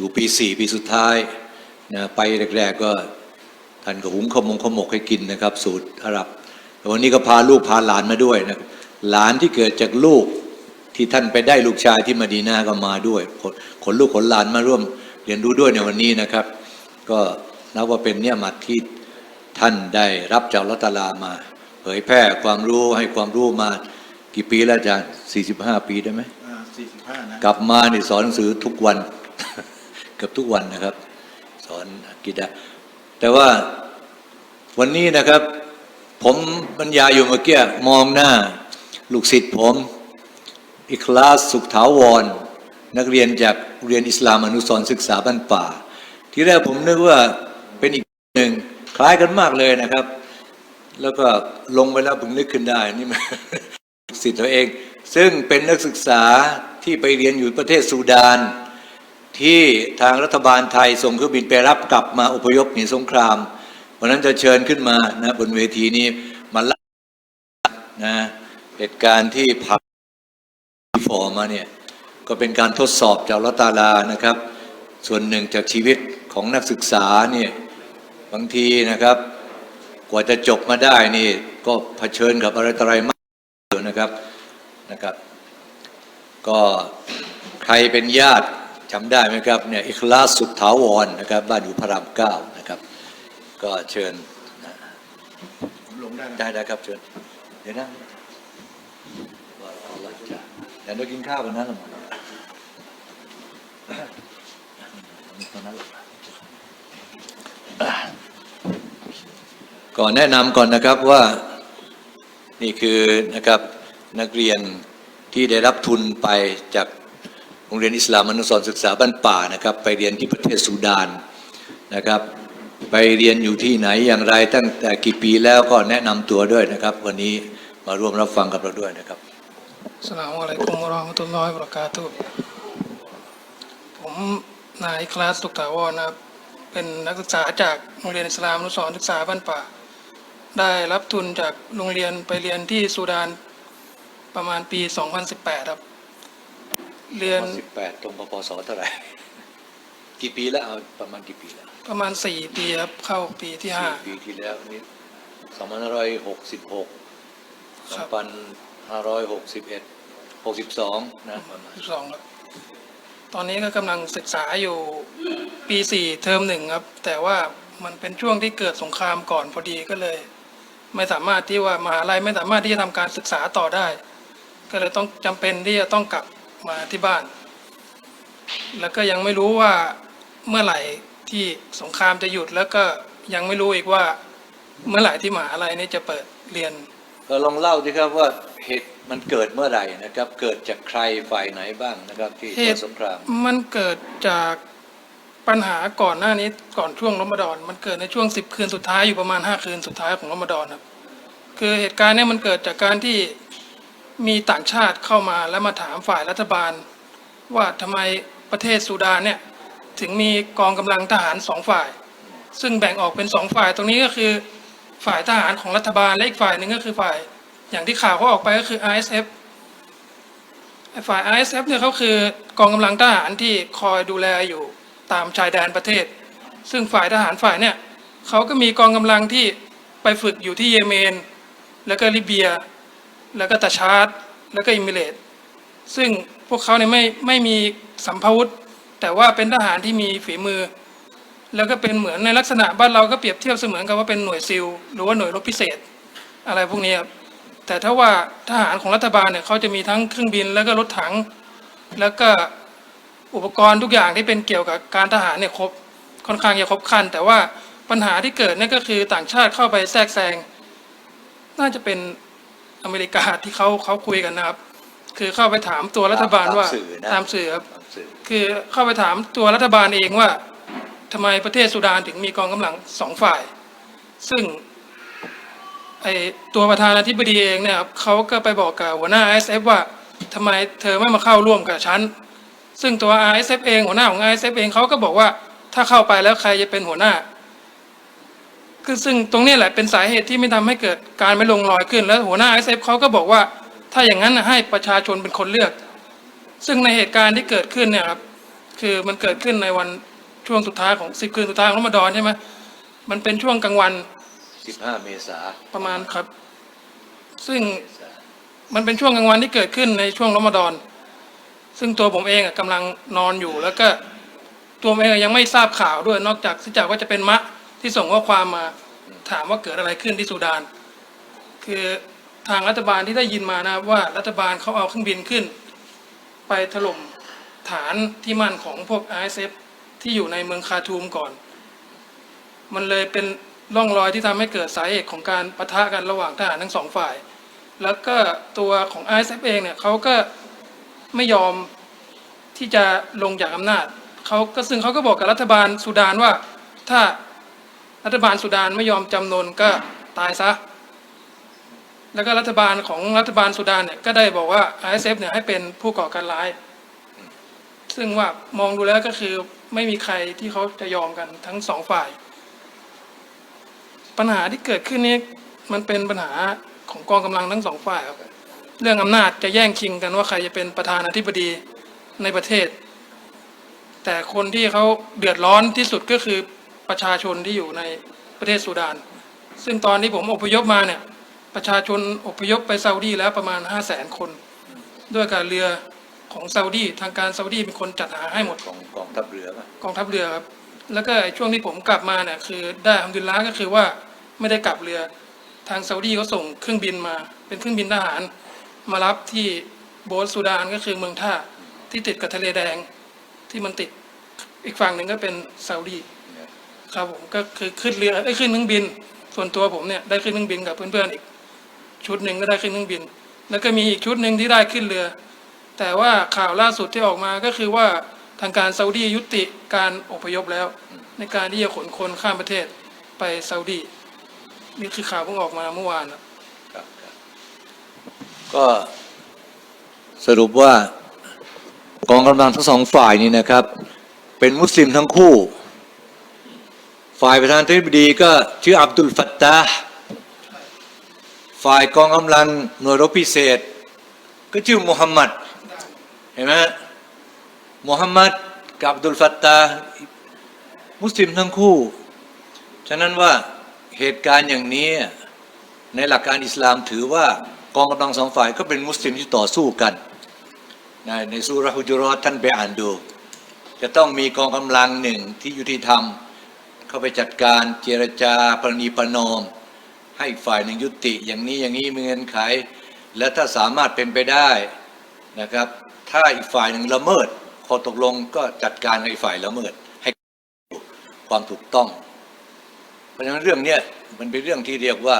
อยู่ปีสี่ปีสุดท้ายนะไปแรก ๆ ก็ท่านก็หุงข้าวมงข้าวหมกให้กินนะครับ สูตรอาหรับแต่วันนี้ก็พาลูกพาหลานมาด้วยนะครับหลานที่เกิดจากลูกที่ท่านไปได้ลูกชายที่มดีนาก็มาด้วยขนขนลูกขนหลานมาร่วมเรียนรู้ด้วยในวันนี้นะครับ ก็นับว่าเป็นเนี่ยมัดที่ท่านได้รับจากอัลลอฮฺตะอาลามา เผยแพร่ความรู้ให้ความรู้มากี่ปีแล้วอาจารย์45 ปีได้ไหมสี่สิบห้านะกลับมานี่สอนหนังสือทุกวัน เกือบทุกวันนะครับ สอนอักิดะแต่ว่าวันนี้นะครับ ผมบรรยายอยู่เมื่อกี้มองหน้า ลูกศิษย์ผม อิคลาสสุขถาวร นักเรียนจากเรียนอิสลามอนุสรณ์ศึกษาบ้านป่า ที่แรกผมนึกว่าเป็นอีกหนึ่งคล้ายกันมากเลยนะครับ แล้วก็ลงไปแล้วผมนึกขึ้นได้นี่มันสิทธิ์ตัวเอง ซึ่งเป็นนักศึกษาที่ไปเรียนอยู่ประเทศซูดาน ที่ทางรัฐบาลไทยส่งเครื่องบินไปรับกลับมาอพยพหนีสงคราม วันนั้นจะเชิญขึ้นมานะบนเวทีนี้มาเล่านะเหตุการณ์ที่ผับฟอร์มาเนี่ยก็เป็นการทดสอบจากอัตาลานะครับ ส่วนหนึ่งจากชีวิตของนักศึกษาเนี่ยบางทีนะครับ กว่าจะจบมาได้นี่ก็เผชิญกับอะไรต่ออะไรมากนะครับนะครับ ก็ใครเป็นญาติ จำได้ไหมครับเนี่ยอิคลาสสุขถาวรนะครับบ้านอยู่พระรามเก้านะครับ ก็เชิญนะผมลงได้ไหมได้ได้ครับเชิญเดี๋ยวนะว่าเอาละจ้ะเดี๋ยวเรากินข้าวกันนะละหมดตอนนั้นละก่อนแนะนำก่อนนะครับว่านี่คือนะครับนักเรียนที่ได้รับทุนไปจาก โรงเรียนอิสลามอนุสรศึกษาบ้านป่านะครับ ไปเรียนที่ประเทศซูดานนะครับ ไปเรียนอยู่ที่ไหนอย่างไรตั้งแต่กี่ปีแล้วก็แนะนำตัวด้วยนะครับ วันนี้มาร่วมรับฟังกับเราด้วยนะครับสลามอะลัยกุมราะห์มะตุลลอฮิบราะกาตุฮ์ผมนายคลาสสุขถาวรนะครับเป็นนักศึกษาจากโรงเรียนอิสลามอนุสรศึกษาบ้านป่า ได้รับทุนจากโรงเรียนไปเรียนที่ซูดานประมาณปี 2018 ครับ เรียนสิบแปดตรงปปสเท่าไหร่ กี่ปีแล้วเอาประมาณกี่ปีแล้วประมาณ4ปีครับเข้าปีที่สี่ปีที่แล้วนี่สองพันห้าร้อยหกสิบหก5สคองรับพันห้าร้อยหกสิบเอ็ดหกสิบสองนะประมาณ12ครับตอนนี้ก็กำลังศึกษาอยู่ปี4เทอมหนึ่งครับ แต่ว่ามันเป็นช่วงที่เกิดสงครามก่อนพอดีก็เลย ไม่สามารถที่ว่ามหาลัยไม่สามารถที่จะทำการศึกษาต่อได้ ก็เลยต้องจำเป็นที่จะต้องกลับ มาที่บ้าน แล้วก็ยังไม่รู้ว่าเมื่อไหร่ที่สงครามจะหยุดแล้วก็ยังไม่รู้อีกว่าเมื่อไหร่ที่มหาลัยนี้จะเปิดเรียนก็ลองเล่าสิครับว่าเหตุมันเกิดเมื่อไหร่นะครับ เกิดจากใครฝ่ายไหนบ้างนะครับที่เหก่อตุสงคราม มันเกิดจากปัญหาก่อนหน้านี้ก่อนช่วงรอมฎอนมันเกิดในช่วงสิบคืนสุดท้ายอยู่ประมาณห้าคืนสุดท้ายของรอมฎอนครับคือเหตุการณ์เนี้มันเกิดจากการที่ มีต่างชาติเข้ามาแล้วมาถามฝ่ายรัฐบาล ว่าทำไมประเทศซูดานเนี่ยถึงมีกองกำลังทหารสองฝ่าย ซึ่งแบ่งออกเป็นสองฝ่ายตรงนี้ก็คือฝ่ายทหารของรัฐบาลและอีกฝ่ายหนึ่งก็คือฝ่าย อย่างที่ข่าวเขาออกไปก็คือ ISF ไอ้ฝ่าย ISF เนี่ยเขาคือกองกำลังทหารที่คอยดูแลอยู่ตามชายแดนประเทศ ซึ่งฝ่ายทหารฝ่ายเนี่ยเขาก็มีกองกำลังที่ไปฝึกอยู่ที่เยเมน แล้วก็ลิเบีย แล้วก็ตาชาร์ดแล้วก็อิมิเรตซึ่งพวกเขาเนี่ยไม่ไม่มีสัมภาวุธ แต่ว่าเป็นทหารที่มีฝีมือ แล้วก็เป็นเหมือนในลักษณะบ้านเราก็เปรียบเทียบเสมือนกับว่าเป็นหน่วยซิลหรือว่าหน่วยรบพิเศษ อะไรพวกนี้ครับแต่ถ้าว่าทหารของรัฐบาลเนี่ยเขาจะมีทั้งเครื่องบินแล้วก็รถถัง แล้วก็อุปกรณ์ทุกอย่างที่เป็นเกี่ยวกับการทหารเนี่ยครบค่อนข้างจะครบครัน แต่ว่าปัญหาที่เกิดเนี่ยก็คือต่างชาติเข้าไปแทรกแซงน่าจะเป็น อเมริกาที่เขาเขาคุยกันนะครับ คือเข้าไปถามตัวรัฐบาลว่าตามสื่อนะ ตามสื่อครับตามสื่อคือเข้าไปถามตัวรัฐบาลเองว่าทำไมประเทศสุดานถึงมีกองกำลังสองฝ่าย ซึ่งไอตัวประธานาธิบดีเองเนี่ยครับเขาก็ไปบอกกับหัวหน้า ISF ว่าทำไมเธอไม่มาเข้าร่วมกับฉัน ซึ่งตัว ISF เองหัวหน้าของ ISF เองเขาก็บอกว่าถ้าเข้าไปแล้วใครจะเป็นหัวหน้า คือซึ่งตรงนี้แหละเป็นสาเหตุที่ไม่ทำให้เกิดการไม่ลงรอยขึ้น แล้วหัวหน้า ISF เขาก็บอกว่า ถ้าอย่างนั้นน่ะให้ประชาชนเป็นคนเลือก ซึ่งในเหตุการณ์ที่เกิดขึ้นเนี่ยครับคือมันเกิดขึ้นในวันช่วงสุดท้ายของสิบคืนสุดท้ายของรอมฎอนใช่ไหมมันเป็นช่วงกลางวัน15เมษาประมาณครับ ซึ่งเมษามันเป็นช่วงกลางวันที่เกิดขึ้นในช่วงรอมฎอน ซึ่งตัวผมเองอะกำลังนอนอยู่แล้วก็ตัวผมเองอะยังไม่ทราบข่าวด้วยนอกจากที่จากว่าจะเป็นมะ ที่ส่งข้อความมาถามว่าเกิดอะไรขึ้นที่สุดาน คือทางรัฐบาลที่ได้ยินมานะว่ารัฐบาลเขาเอาเครื่องบินขึ้น ไปถล่มฐานที่มั่นของพวก ISF ที่อยู่ในเมืองคาทูมก่อน มันเลยเป็นร่องรอยที่ทำให้เกิดสาเหตุของการปะทะกันระหว่างทหารทั้งสองฝ่าย แล้วก็ตัวของ ISF เองเนี่ยเขาก็ไม่ยอมที่จะลงจากอำนาจเขาก็ซึ่งเขาก็บอกกับรัฐบาลสุดานว่าถ้า รัฐบาลสุดานไม่ยอมจำนนก็ตายซะ แล้วก็รัฐบาลของรัฐบาลสุดานเนี่ยก็ได้บอกว่า ISF เนี่ยให้เป็นผู้ก่อการร้าย ซึ่งว่ามองดูแล้วก็คือไม่มีใครที่เขาจะยอมกันทั้งสองฝ่าย ปัญหาที่เกิดขึ้นนี้มันเป็นปัญหาของกองกำลังทั้งสองฝ่ายครับเรื่องอำนาจจะแย่งชิงกันว่าใครจะเป็นประธานาธิบดีในประเทศ แต่คนที่เขาเดือดร้อนที่สุดก็คือ ประชาชนที่อยู่ในประเทศสุดาน ซึ่งตอนที่ผมอพยพมาเนี่ยประชาชนอพยพไปซาอุดีแล้วประมาณ 5 0 0แสนคน ด้วยการเรือของซาอุดีทางการซาอุดีเป็นคนจัดหาให้หมดของกองทัพเรือป่ะกองทัพเรือครับแล้วก็ไอ้ช่วงที่ผมกลับมาเนี่ยคือได้อัลฮัมดุลิลละห์ก็คือว่าไม่ได้กลับเรือทางซาอุดีเขาส่งเครื่องบินมา เป็นเครื่องบินทหาร มารับที่โบสซูดานก็คือเมืองท่าที่ติดกับทะเลแดงที่มันติดอีกฝั่งหนึ่งก็เป็นซาอุดี ครับผมก็คือขึ้นเรือได้ขึ้นเครื่องบิน ส่วนตัวผมเนี่ยได้ขึ้นเครื่องบินกับเพื่อนๆอีก ชุดหนึ่งก็ได้ขึ้นเครื่องบิน แล้วก็มีอีกชุดหนึ่งที่ได้ขึ้นเรือ แต่ว่าข่าวล่าสุดที่ออกมาก็คือว่าทางการซาอุดียุติการอพยพแล้ว ในการที่จะขนคนข้ามประเทศไปซาอุดีนี่คือข่าวเพิ่งออกมาเมื่อวานครับก็สรุปว่ากองกำลังทั้งสองฝ่ายนี้นะครับ เป็นมุสลิมทั้งคู่ ฝ่ายประธานธิบดีก็ชื่ออับดุลฟัตตาฝ่ายกองกำลังหน่วยรบพิเศษ ก็ชื่อมุฮัมมัดเห็นไหมมุฮัมมัดกับอับดุลฟัตตามุสลิมทั้งคู่ ฉะนั้นว่าเหตุการณ์อย่างนี้ในหลักการอิสลามถือว่ากองกำลังสองฝ่ายก็เป็นมุสลิมที่ต่อสู้กัน ในสุรห์ฮุจุรอท่านไปอ่านดู จะต้องมีกองกำลังหนึ่งที่ยุติธรรม เข้าไปจัดการเจรจาประนีประนอม ให้ฝ่ายหนึ่งยุติอย่างนี้อย่างนี้มีเงื่อนไข และถ้าสามารถเป็นไปได้นะครับ ถ้าอีกฝ่ายหนึ่งละเมิดข้อตกลงก็จัดการให้ฝ่ายละเมิดให้ความถูกต้อง เพราะฉะนั้นเรื่องเนี้ยมันเป็นเรื่องที่เรียกว่า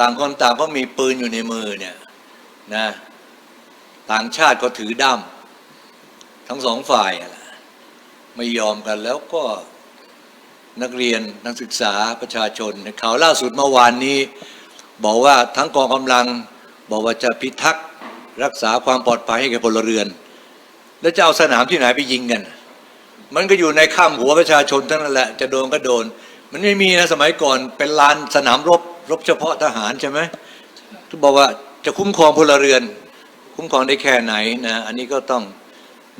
ต่างคนต่างก็มีปืนอยู่ในมือเนี่ยนะต่างชาติก็ถือด้ามทั้งสองฝ่ายไม่ยอมกันแล้วก็ นักเรียนนักศึกษาประชาชนข่าวล่าสุดเมื่อวานนี้ บอกว่าทั้งกองกำลัง บอกว่าจะพิทักษ์รักษาความปลอดภัยให้แก่พลเรือน แล้วจะเอาสนามที่ไหนไปยิงกัน มันก็อยู่ในข้ามหัวประชาชนทั้งนั้นแหละจะโดนก็โดน มันไม่มีนะสมัยก่อนเป็นลานสนามรบรบเฉพาะทหารใช่ไหมทุกบอกว่าจะคุ้มครองพลเรือน คุ้มครองได้แค่ไหนนะอันนี้ก็ต้อง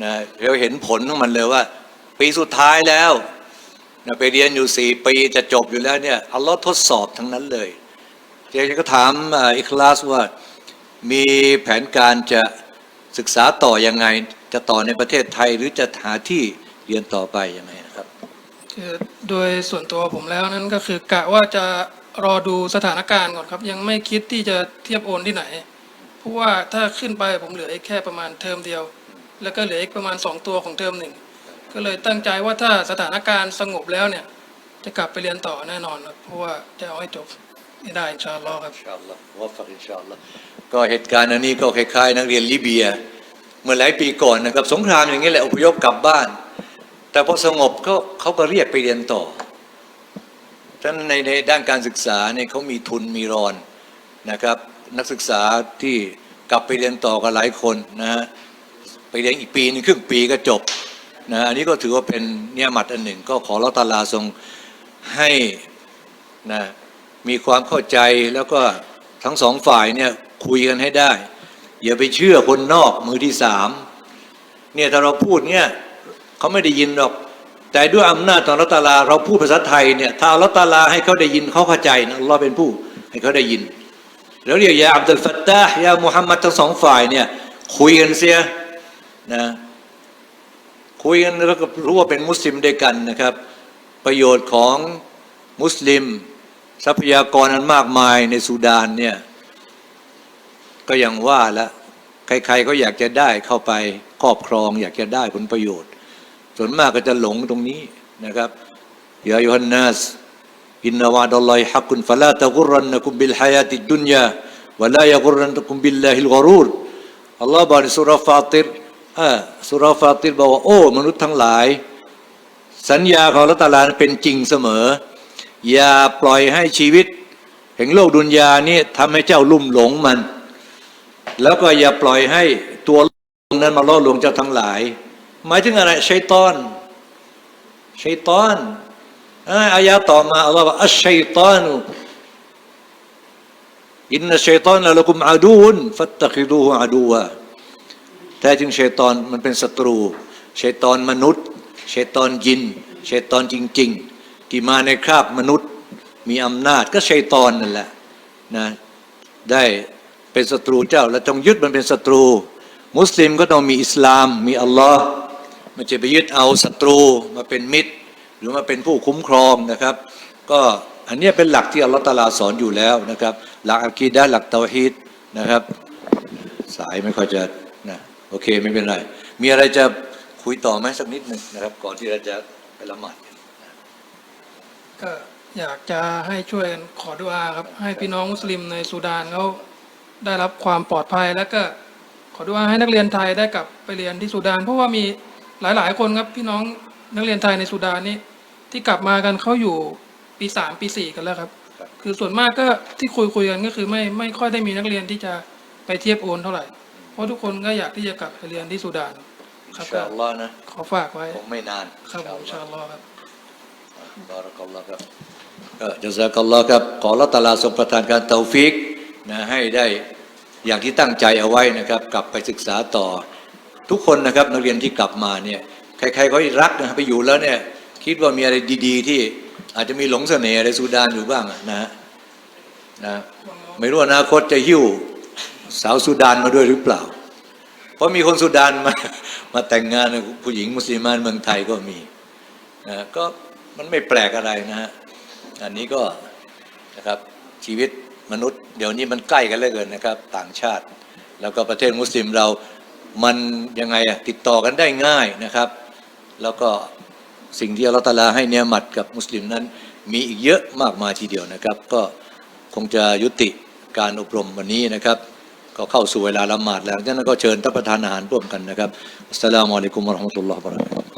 นะเราเห็นผลของมันเลยว่า ปีสุดท้ายแล้ว ไปเรียนอยู่สี่ปีจะจบอยู่แล้วเนี่ยอัลลอฮ์ทดสอบทั้งนั้นเลยเดี๋ยวก็ถามอิคลาสว่ามีแผนการจะศึกษาต่อยังไง จะต่อในประเทศไทยหรือจะหาที่เรียนต่อไปยังไงนะครับคือโดยส่วนตัวผมแล้วนั้นก็คือกะว่าจะรอดูสถานการณ์ก่อนครับ ยังไม่คิดที่จะเทียบโอนที่ไหน เพราะว่าถ้าขึ้นไปผมเหลืออีกแค่ประมาณเทอมเดียว แล้วก็เหลืออีกประมาณสองตัวของเทอมหนึ่ง ก็เลยตั้งใจว่าถ้าสถานการณ์สงบแล้วเนี่ย จะกลับไปเรียนต่อแน่นอนครับเพราะว่าจะเอาให้จบให้ได้อินชาอัลลอฮ์ครับอินชาอัลลอฮ์วะฟักอินชาอัลลอฮ์ก็เหตุการณ์อันนี้ก็คล้ายๆ นักเรียนลิเบีย เมื่อหลายปีก่อนนะครับ สงครามอย่างนี้แหละอพยพกลับบ้าน แต่พอสงบก็เขาก็เรียกไปเรียนต่อฉะนั้นในในด้านการศึกษาเนี่ยเขามีทุนมีรอนนะครับ นักศึกษาที่กลับไปเรียนต่อกันหลายคนนะฮะไปเรียนอีกปีหนึงครึ่งปีก็จบ นะอันนี้ก็ถือว่าเป็นเนี่ยมัดอันหนึ่ง ก็ขอรัตลาทรงให้นะมีความเข้าใจแล้วก็ทั้งสองฝ่ายเนี่ยคุยกันให้ได้ อย่าไปเชื่อคนนอกมือที่สามเนี่ยถ้าเราพูดเนี่ยเขาไม่ได้ยินหรอก แต่ด้วยอำนาจของอัตลาเราพูดภาษาไทยเนี่ยถ้าอัตลาให้เขาได้ยินเขาเข้าใจนะอัลลอฮ์เป็นผู้ให้เขาได้ยิน แล้วเรียกยาอับดุลฟัตตาห์ยามุฮัมมัดทั้งสองฝ่ายเนี่ยคุยกันเสียนะ คุยกันแล้วก็รู้ว่าเป็นมุสลิมด้วยกันนะครับ ประโยชน์ของมุสลิม ทรัพยากรอันมากมายในซูดานเนี่ยก็ยังว่าล้วใครๆก็อยากจะได้เข้าไปครอบครอง อยากจะได้ผลประโยชน์ ส่วนมากก็จะหลงตรงนี้นะครับยาโยฮันนัสอินนาวาดัลลอฮิฮักกุนฟะลาตะกุรันนะกุมบิลฮายาติดดุนยาวะลายะกุรันนะกุมบิลลาฮิลกอรูรอัลลอฮ์บอกในสุราฟาติร อ่าสุราฟาติรบอกว่า โอ้ มนุษย์ทั้งหลาย สัญญาของอัลลอฮ์ตาลาเป็นจริงเสมอ อย่าปล่อยให้ชีวิต แห่งโลกดุนยานี่ทำให้เจ้าลุ่มหลงมัน แล้วก็อย่าปล่อยให้ตัวนั้นมาล่อลวงเจ้าทั้งหลาย หมายถึงอะไรชัยตอนชัยตอนอาอายะต่อมาอัลลอฮ์บอกอัชชัยตานุอินนัชชัยตานละกุมอาดูนฟัตตะคิดูฮุอาดูวะ แท้จริงชัยตอนมันเป็นศัตรูชัยตอนมนุษย์ชัยตอนยินชัยตอนจริง ๆ ที่มาในคราบมนุษย์มีอำนาจก็ชัยตอนนั่นแหละนะได้เป็นศัตรูเจ้า และจงยึดมันเป็นศัตรู มุสลิมก็ต้องมีอิสลาม มีอัลลอฮ์ม่ใช่ไปยึดเอาศัตรูมาเป็นมิตร หรือมาเป็นผู้คุ้มครองนะครับ ก็อันนี้เป็นหลักที่อัลลอฮ์ตาลาสอนอยู่แล้วนะครับ หลักอะกีดะห์หลักเตาฮีดนะครับ สายไม่ค่อยจะ โอเคไม่เป็นไร มีอะไรจะคุยต่อไหมสักนิดหนึ่งนะครับ ก่อนที่เราจะไปละหมาดก็อยากจะให้ช่วยกันขอดุอาครับ ให้พี่น้องมุสลิมในซูดานเขาได้รับความปลอดภัยแล้วก็ขอดุอาให้นักเรียนไทยได้กลับไปเรียนที่ซูดาน เพราะว่ามีหลาย ๆ คนครับพี่น้องนักเรียนไทยในซูดานนี่ที่กลับมากันเขาอยู่ปีสามปีสี่กันแล้วครับครับคือส่วนมากก็ที่คุยคุยกันก็คือไม่ไม่ค่อยได้มีนักเรียนที่จะไปเทียบโอนเท่าไหร่เพ ราะทุกคนก็อยากที่จะกลับไปเรียนที่ซูดานอินครับชาอัลลอฮ์นะขอฝากไว้คงไม่นานครับผมอิอินชาชาอัลลอฮ์อัลลอฮ์ครับบารักัลลอฮ์ครับก็จะซากัลลอฮ์ครับ ขอละตะอาลาทรงประทานการเตาฟิกนะให้ได้อย่างที่ตั้งใจเอาไว้นะครับ กลับไปศึกษาต่อ ทุกคนนะครับนักเรียนที่กลับมาเนี่ยใครๆก็รักนะไปอยู่แล้วเนี่ยคิดว่ามีอะไรดี ๆ ที่อาจจะมีหลงเสน่ห์อะไรซูดานอยู่บ้างอะนะฮะนะไม่รู้อนาคตจะหิ้ว สาวซูดานมาด้วยหรือเปล่า เพราะมีคนซูดานมามาแต่งงานผู้หญิงมุสลิมานเมืองไทยก็มีนะก็มันไม่แปลกอะไรนะฮะอันนี้ก็นะครับชีวิตมนุษย์เดี๋ยวนี้มันใกล้กันเหลือเกินนะครับ ต่างชาติ แล้วก็ประเทศมุสลิมเรามันยังไงอะติดต่อกันได้ง่ายนะครับ แล้วก็สิ่งที่อัลลอฮฺตะอาลาให้เนียมัดกับมุสลิมนั้น มีอีกเยอะมากมายทีเดียวนะครับ ก็คงจะยุติการอบรมวันนี้นะครับ ก็เข้าสู่เวลาละหมาดแล้วดังนั้นก็เชิญท่านประธานอาหารร่วมกันนะครับอัสสลามุอะลัยกุมวะเราะห์มะตุลลอฮ์วะบะเราะกาตุฮ์